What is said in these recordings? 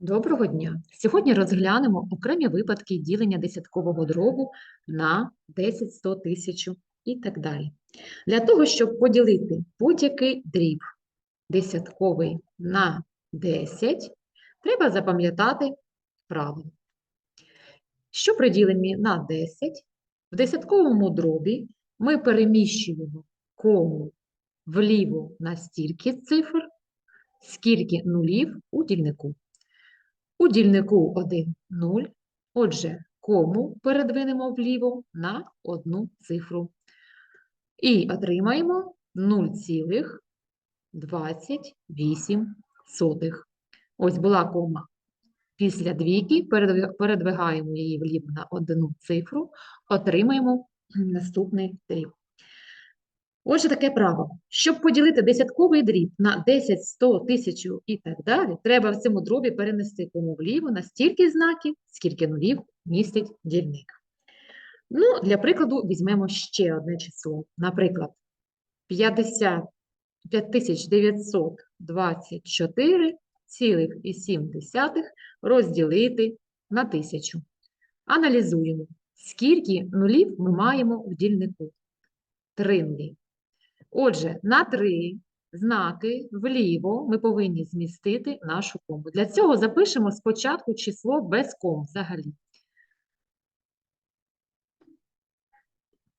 Доброго дня! Сьогодні розглянемо окремі випадки ділення десяткового дробу на 10, 100, 1000 і так далі. Для того, щоб поділити будь-який дріб десятковий на 10, треба запам'ятати правило. Що при діленні на 10, в десятковому дробі ми переміщуємо кому вліво на стільки цифр, скільки нулів у дільнику. У дільнику 1 – 0, отже, кому передвинемо вліво на одну цифру. І отримаємо 0,28. Ось була кома після двійки, передвигаємо її вліво на одну цифру, отримаємо наступний дріб. Отже, таке право. Щоб поділити десятковий дріб на 10, 100, 1000 і так далі, треба в цьому дробі перенести кому вліво на стільки знаків, скільки нулів містить дільник. Ну, для прикладу, візьмемо ще одне число. Наприклад, 50 5924,7 розділити на 1000. Аналізуємо, скільки нулів ми маємо в дільнику. Три нулі. Отже, на три знаки вліво ми повинні змістити нашу кому. Для цього запишемо спочатку число без ком взагалі.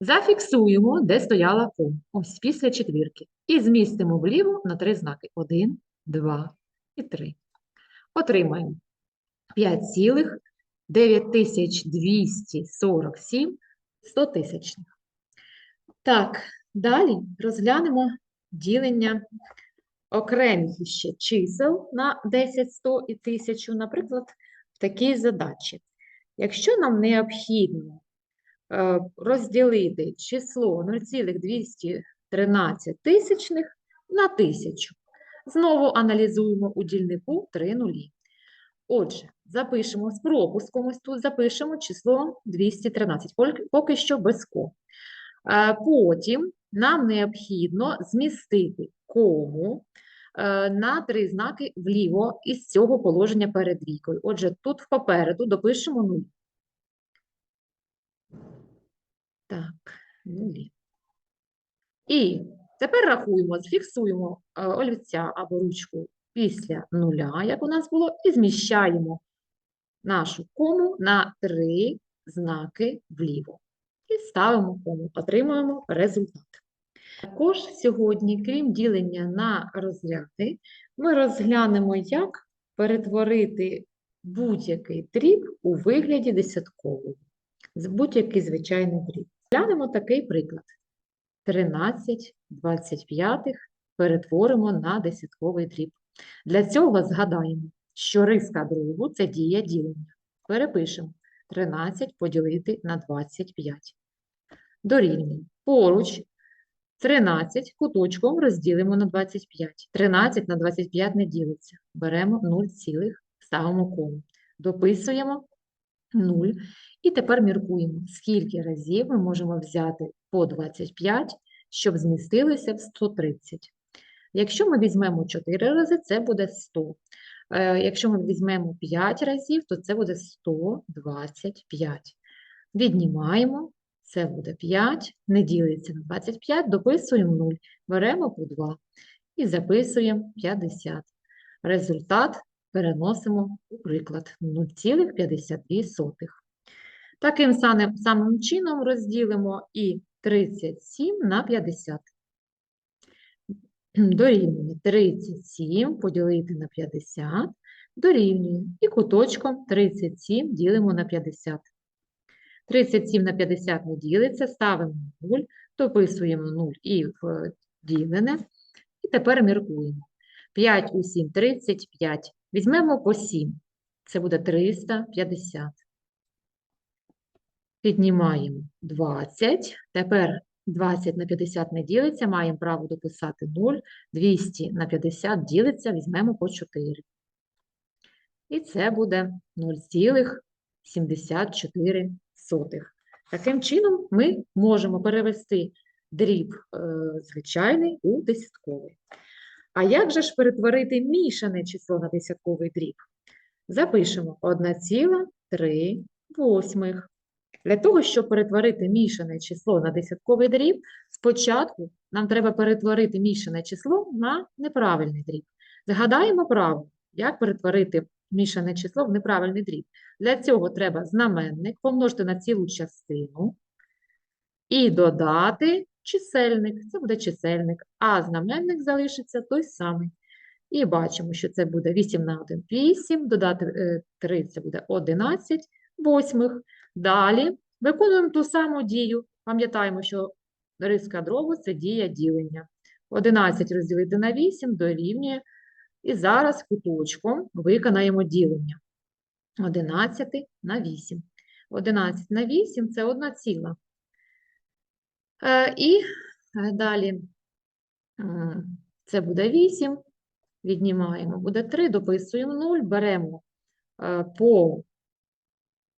Зафіксуємо, де стояла ком. Ось після четвірки. І змістимо вліво на три знаки. 1, 2 і 3. Отримаємо 5,9247 стотисячних. Так, Далі розглянемо ділення окремих ще чисел на 10, 100 і 1000, наприклад, в такій задачі. Якщо нам необхідно е, розділити число 0,213 тисячних на 1000, знову аналізуємо у дільнику 3 нулі. Отже, запишемо з пропуском, ось тут запишемо число 213, поки- що без ком. Е, Потім нам необхідно змістити кому е, на три знаки вліво із цього положення перед двійкою. Отже, тут попереду допишемо нуль. Так, нулі. І тепер рахуємо, зфіксуємо е, олівця або ручку після нуля, як у нас було, і зміщаємо нашу кому на три знаки вліво. І ставимо кому, отримуємо результат. Також сьогодні, крім ділення на розряди, ми розглянемо, як перетворити будь-який дріб у вигляді десяткового. Будь-який звичайний дріб. Глянемо такий приклад. 13 25 перетворимо на десятковий дріб. Для цього згадаємо, що риска дробу – це дія ділення. Перепишемо 13 поділити на 25. Дорівнює. Поруч 13 куточком розділимо на 25. 13 на 25 не ділиться. Беремо 0, цілих, ставимо кому. Дописуємо 0. І тепер міркуємо, скільки разів ми можемо взяти по 25, щоб змістилося в 130. Якщо ми візьмемо 4 рази, це буде 100. Е, Якщо ми візьмемо 5 разів, то це буде 125. Віднімаємо, це буде 5, не ділиться на 25, дописуємо 0, беремо по 2 і записуємо 50. Результат переносимо у приклад 0,52. Таким самим, чином розділимо і 37 на 50. Дорівнює 37 поділити на 50, дорівнює і куточком 37 ділимо на 50. 37 на 50 не ділиться, ставимо 0, дописуємо 0 і ділене, і тепер міркуємо. 5 у 7 – 35. Візьмемо по 7, це буде 350. Піднімаємо 20. Тепер 20 на 50 не ділиться, маємо право дописати 0. 200 на 50 ділиться, візьмемо по 4. І це буде 0,74. Таким чином ми можемо перевести дріб е, звичайний у десятковий. А як же ж перетворити мішане число на десятковий дріб? Запишемо 1,3 восьмих. Для того, щоб перетворити мішане число на десятковий дріб, спочатку нам треба перетворити мішане число на неправильний дріб. Згадаємо правило, як перетворити мішане число в неправильний дріб. Для цього треба знаменник помножити на цілу частину і додати чисельник. Це буде чисельник, а знаменник залишиться той самий. І бачимо, що це буде 8 на 1 – 8, додати е, 3 – це буде 11 восьмих. Далі виконуємо ту саму дію. Пам'ятаємо, що риска дробу – це дія ділення. 11 розділити на 8 дорівнює. І зараз куточком виконаємо ділення. 11 на 8. 11 на 8 – це 1 ціла. Е, І е, далі це буде 8, віднімаємо, буде 3, дописуємо 0, беремо е, по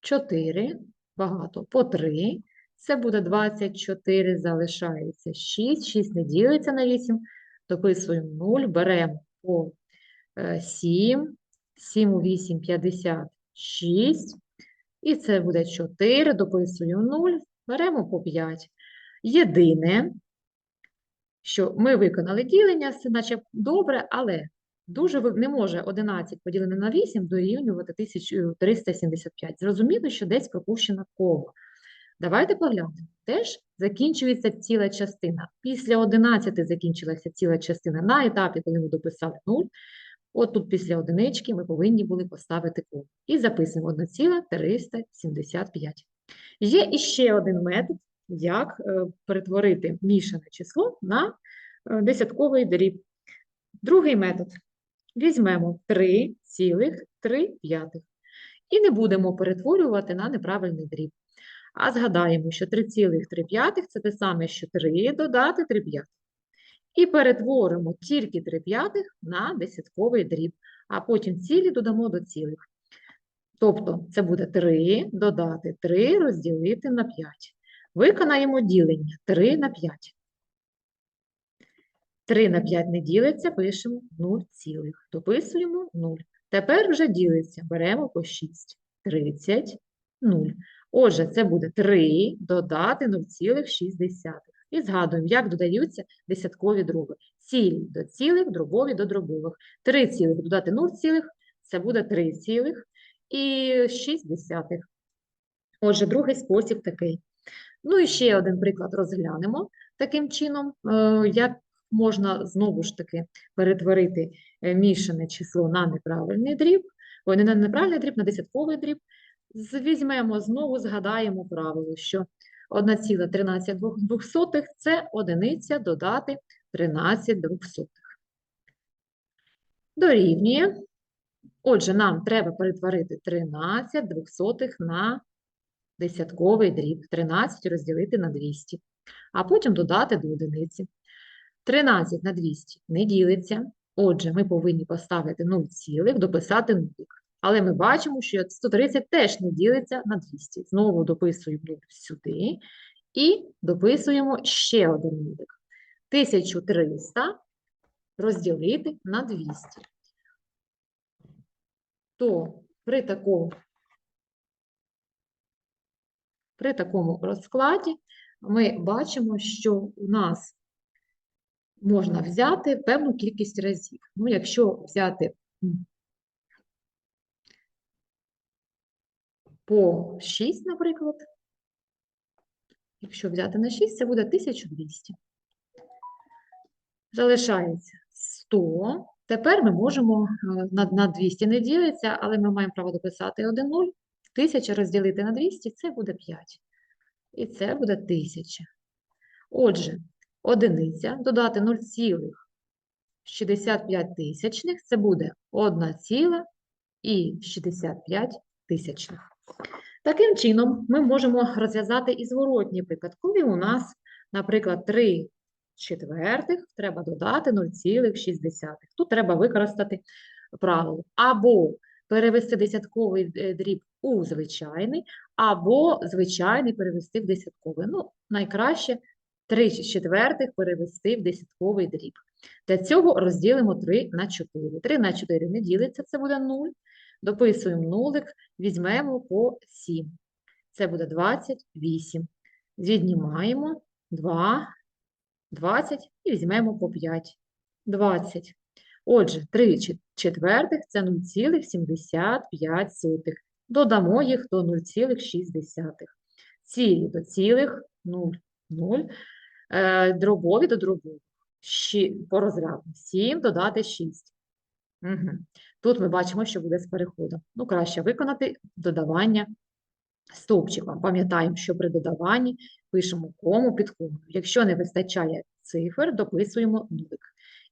4, багато, по 3, це буде 24, залишається 6, 6 не ділиться на 8, дописуємо 0, беремо по е, 7, 7 у 8 – 56, і це буде 4, дописуємо 0, беремо по 5. Єдине, що ми виконали ділення, це наче добре, але дуже не може 11 поділене на 8 дорівнювати 1375. Зрозуміло, що десь пропущена кома. Давайте поглянемо. Теж закінчується ціла частина. Після 11 закінчилася ціла частина на етапі, коли ми дописали 0. От тут після одинички ми повинні були поставити кому. І записуємо 1,375. Є іще один метод, як е, перетворити мішане число на е, десятковий дріб. Другий метод. Візьмемо 3,3 і не будемо перетворювати на неправильний дріб. А згадаємо, що 3,3 – це те саме, що 3 додати 3 п'ятих. І перетворимо тільки 3 п'ятих на десятковий дріб, а потім цілі додамо до цілих. Тобто це буде 3 додати 3 розділити на 5. Виконаємо ділення 3 на 5. 3 на 5 не ділиться, пишемо 0 цілих. Дописуємо 0. Тепер вже ділиться, беремо по 6. 30, 0. Отже, це буде 3 додати 0,6. І згадуємо, як додаються десяткові дроби. Цілі до цілих, дробові до дробових. 3 цілих додати 0 цілих, це буде 3 цілих і 6 десятих. Отже, другий спосіб такий. Ну і ще один приклад розглянемо таким чином, е, як можна знову ж таки перетворити е, мішане число на неправильний дріб, ой, не на неправильний дріб, на десятковий дріб. Візьмемо знову, згадаємо правило, що 1,13 – це одиниця додати 13 двохсотих. Дорівнює. Отже, нам треба перетворити 13 двохсотих на десятковий дріб. 13 розділити на 200, а потім додати до одиниці. 13 на 200 не ділиться. Отже, ми повинні поставити 0 цілих, дописати нулик. Але ми бачимо, що 130 теж не ділиться на 200. Знову дописуємо сюди і дописуємо ще один нулик. 1300 розділити на 200. То при такому, при такому розкладі ми бачимо, що у нас можна взяти певну кількість разів. Ну, якщо взяти по 6, наприклад, якщо взяти на 6, це буде 1200. Залишається 100. Тепер ми можемо, е, на, на 200 не ділиться, але ми маємо право дописати 1 0. 1000 розділити на 200 – це буде 5. І це буде 1000. Отже, одиниця додати 0,65 тисячних – це буде 1,65 тисячних. Таким чином, ми можемо розв'язати і зворотній приклад, коли у нас, наприклад, 3 четвертих треба додати 0,6. Тут треба використати правило. Або перевести десятковий е, дріб у звичайний, або звичайний перевести в десятковий. Ну, найкраще 3 четвертих перевести в десятковий дріб. Для цього розділимо 3 на 4. 3 на 4 не ділиться, це буде 0. Дописуємо нулик, візьмемо по 7. Це буде 28. Віднімаємо 2, 20 і візьмемо по 5. 20. Отже, 3 четвертих – це 0,75. Додамо їх до 0,6. Цілі до цілих 0, 0. Е, дробові до дробових. По розряду. 7 додати 6. Угу. Тут ми бачимо, що буде з переходом. Ну, краще виконати додавання стовпчиком. Пам'ятаємо, що при додаванні пишемо кому під комою. Якщо не вистачає цифр, дописуємо нулик.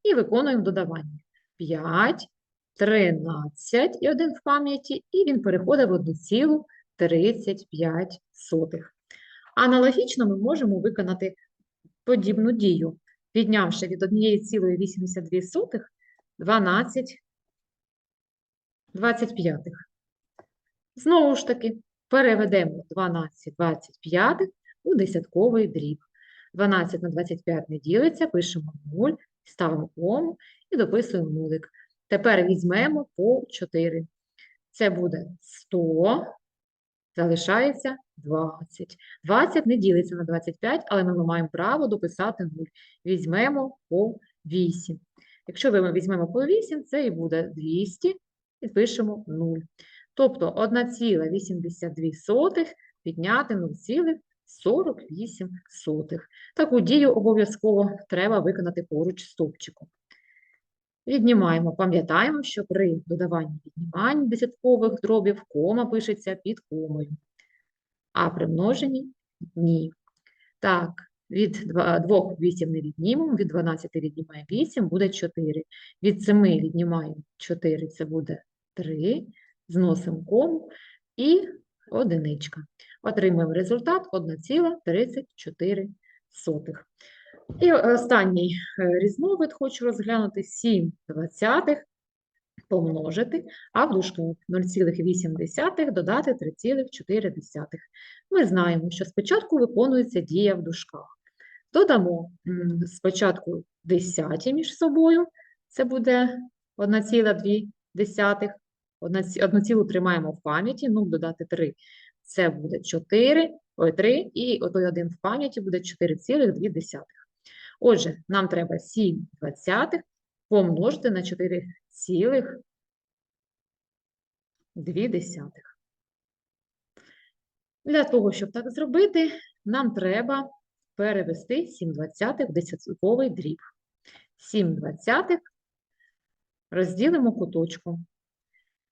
І виконуємо додавання. 5, 13 і один в пам'яті, і він переходить в 1,35. Аналогічно ми можемо виконати подібну дію, піднявши від 1,82 12 25. Знову ж таки, переведемо 12 25 у десятковий дріб. 12 на 25 не ділиться, пишемо 0, ставимо кому і дописуємо нулик. Тепер візьмемо по 4. Це буде 100, залишається 20. 20 не ділиться на 25, але ми маємо право дописати 0. Візьмемо по 8. Якщо ми візьмемо по 8, це і буде 200, і пишемо 0. Тобто 1,82 підняти 0,48. Таку дію обов'язково треба виконати поруч з стовпчиком. Віднімаємо, пам'ятаємо, що при додаванні віднімань десяткових дробів кома пишеться під комою, а при множенні – ні. Так, від 2 8 не віднімемо, від 12 віднімаємо 8, буде 4. Від 7 віднімаємо 4, це буде 3, зносимо кому і одиничка. Отримуємо результат 1,34. І останній е, різновид хочу розглянути 7 двадцятих помножити, а в дужках 0,8 додати 3,4. Ми знаємо, що спочатку виконується дія в дужках. Додамо спочатку десяті між собою, це буде 1,2, 1 тримаємо в пам'яті, 0 додати 3, це буде 4, ой, 3, і отой один в пам'яті буде 4,2. Отже, нам треба 7 двадцятих помножити на 4,2. Для того, щоб так зробити, нам треба перевести 7 двадцятих в десятковий дріб. 7 двадцятих розділимо куточку.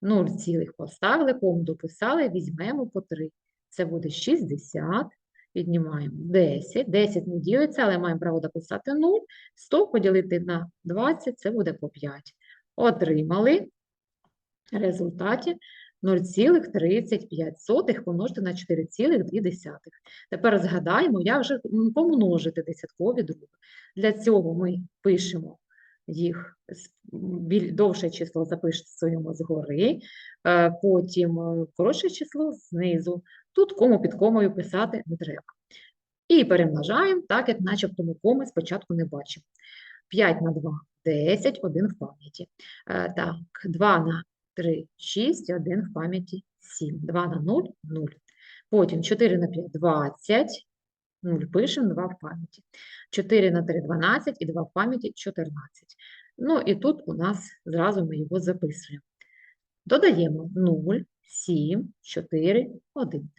0 цілих поставили, кому дописали, візьмемо по 3. Це буде 60. Віднімаємо 10. 10 не ділиться, але маємо право дописати 0. 100 поділити на 20, це буде по 5. Отримали в результаті 0,35 помножити на 4,2. Тепер згадаємо, як вже помножити десяткові дроби. Для цього ми пишемо їх, довше число записуємо згори, е, потім е, коротше число знизу. Тут кому під комою писати не треба. І перемножаємо, так як начебто ми коми спочатку не бачимо. 5 на 2 – 10, 1 в пам'яті. Е, Так, 2 на 3 – 6, 1 в пам'яті 7. 2 на 0 – 0. Потім 4 на 5 – 20, 0 пишемо, 2 в пам'яті. 4 на 3 – 12 і 2 в пам'яті 14. Ну і тут у нас зразу ми його записуємо. Додаємо 0, 7, 4, 1.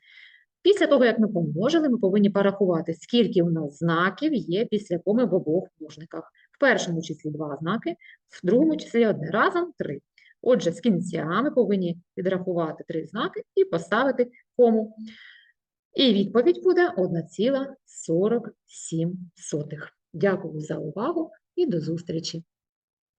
Після того, як ми помножили, ми повинні порахувати, скільки у нас знаків є після коми в обох множниках. В першому числі два знаки, в другому числі одне. Разом три. Отже, з кінця ми повинні підрахувати три знаки і поставити кому. І відповідь буде 1,47. Дякую за увагу і до зустрічі!